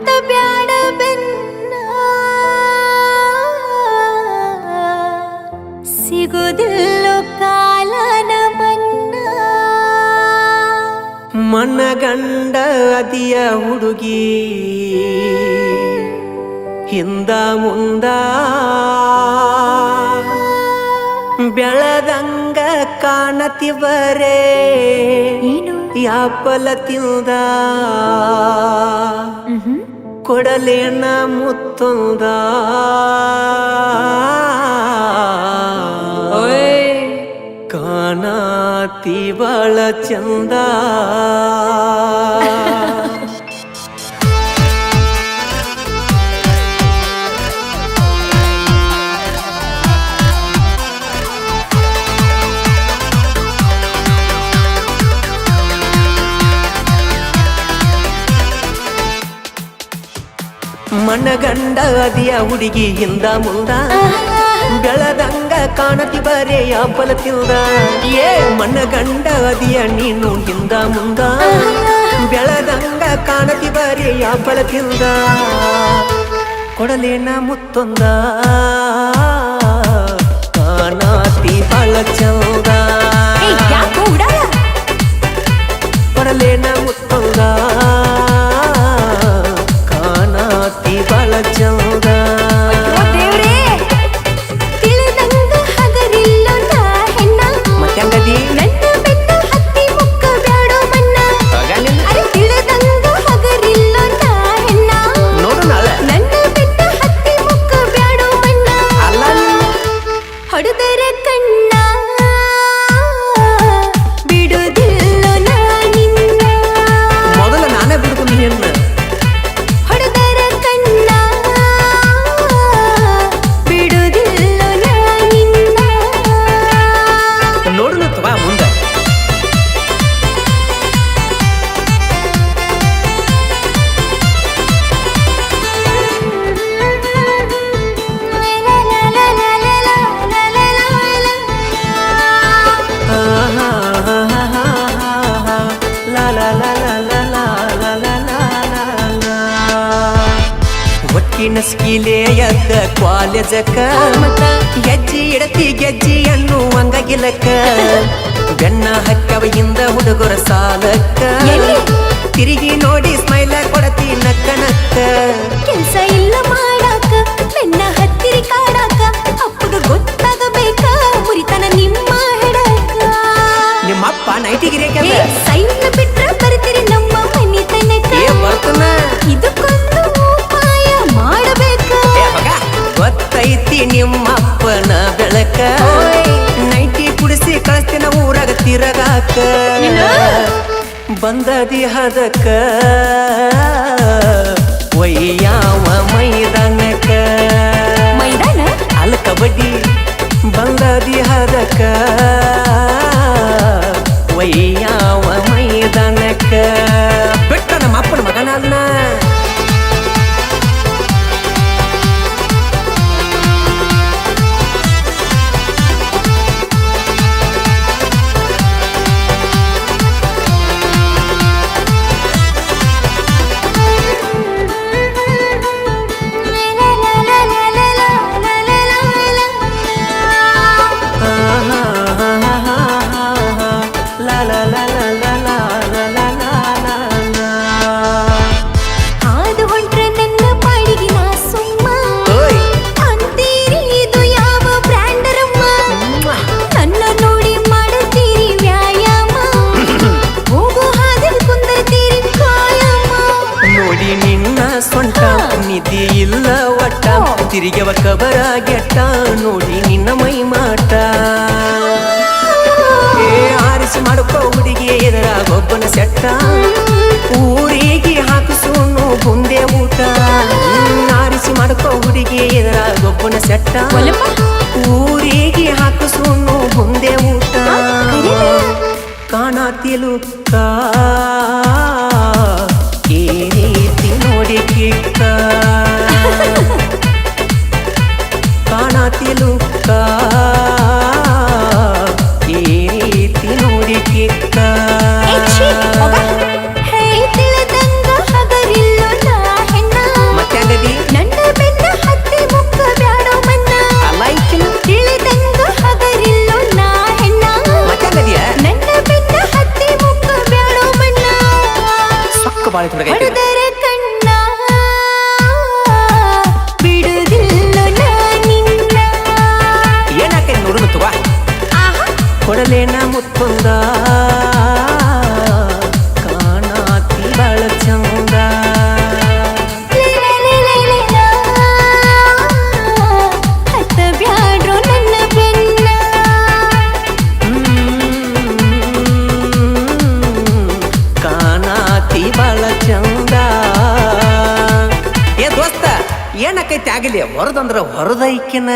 ಹತ್ತ ಬ್ಯಾಡ ಬೆನ್ನ. ಸಿಗುದಿಲ್ಲೋ ಕಾಲನ ಮನ್ನ. ಮನಗಂಡ ಅದಿಯ ಹುಡುಗಿ ಹಿಂದ ಮುಂದ. ಬೆಳದಂಗ ಕಾಣತಿವರೇ ಯಾಪಲ ತಿಂದ. ಕೊಡಲೇನ ಮುತ್ತೊಂದ ಕಾಣತಿ ಬಾಳ ಚಂದ ಮನಗಂಡ ಅದಿಯ ಹುಡುಗಿ ಹಿಂದ ಮುಂದ ಬೆಳದಂಗ ಕಾಣತಿ ಬರೇ ಯಾಪಲ ತಿಂದ ಏ ಮನಗಂಡ ಅದಿಯ ನೀನು ಹಿಂದ ಮುಂದ ಬೆಳದಂಗ ಕಾಣತಿ ಬರೇ ಯಾಪಲ ತಿಂದ ಕೊಡಲೇನ ಮುತ್ತೊಂದ ಕಾಣತಿ ಬಾಳ ಚಂದ ಏಯ್, ಯಾಕೋ ಉಡಾಳ? ಕೊಡಲೇನ ಒಟ್ಟಿನ ಸ್ಕೀಲೆ ಎದ್ದ ಕಾಲೇಜಕ್ಕ? ಗೆಜ್ಜಿ ಇಡತಿ ಗೆಜ್ಜಿ ಅನ್ನುವಂಗ ಗಿಲಕ್ಕ ಬೆನ್ನ ಹಕ್ಕವ ಹಿಂದ ಹುಡುಗರ ಸಾಲಕ್ಕ. ತಿರುಗಿ ನೋಡಿ ಸ್ಮೈಲ ಕೊಡತಿ ನಕ್ಕ ನಕ್ಕ. ಕೆಲ್ಸ ಇಲ್ಲ ಮಾಡಾಕ ಬೆನ್ನ ಹತ್ತಿರಿ ಕಾಡಾಕ ಅಪ್ಪಗ ಗೊತ್ತಾಗಬೇಕ ಮುರಿತನ ನಿಮ್ಮ ಹೆಡಕ ನಿಮ್ಮಪ್ಪ ನೈಟಿಗಿರಿ ಏ, ಸೈನ್ ಬಿಟ್ರ ಬರ್ತೀರಿ ನಮ್ಮ ಮನಿ ತನಕ ಏ ಬರ್ತನ. ನಿಮ್ಮಪ್ಪನ ಬೆಳಕ. ನೈಟಿ ಕುಡಿಸಿ ಕಳಿಸ್ತಿನ ಊರಾಗ ತಿರಗಾಕ? ಬಂದದಿ ಹದಕ ಒಯ್ಯಾವ ಮೈದಾನಕ ತಿರುಗವ ಕಬರ ಗೆಟ್ಟ ನೋಡಿ ನಿನ್ನ ಮೈ ಮಾಟ. ಏ ಆರಿಸಿ ಮಾಡ್ಕೋ ಹುಡುಗಿ ಎದರ ಗೊಬ್ಬನ ಸೆಟ್ಟ. ಊರಿಗೆ ಹಾಕಿಸೋನು ಬುಂದೆ ಊಟ. ಆರಿಸಿ ಮಾಡ್ಕೋ ಹುಡುಗಿ ಎದರ ಗೊಬ್ಬನ ಸೆಟ್ಟ. ಊರಿಗೆ ಹಾಕಿಸೋನು ಬುಂದೆ ಊಟ. ಕಾಣತಿಲು ಕಾ. ಏ ರೀತಿ ನೋಡಿ ದೋಸ್ತ ಏನಕ್ಕೈತಿ ಆಗಲಿ ಹೊರದಂದ್ರ ಹೊರದೈಕಿನ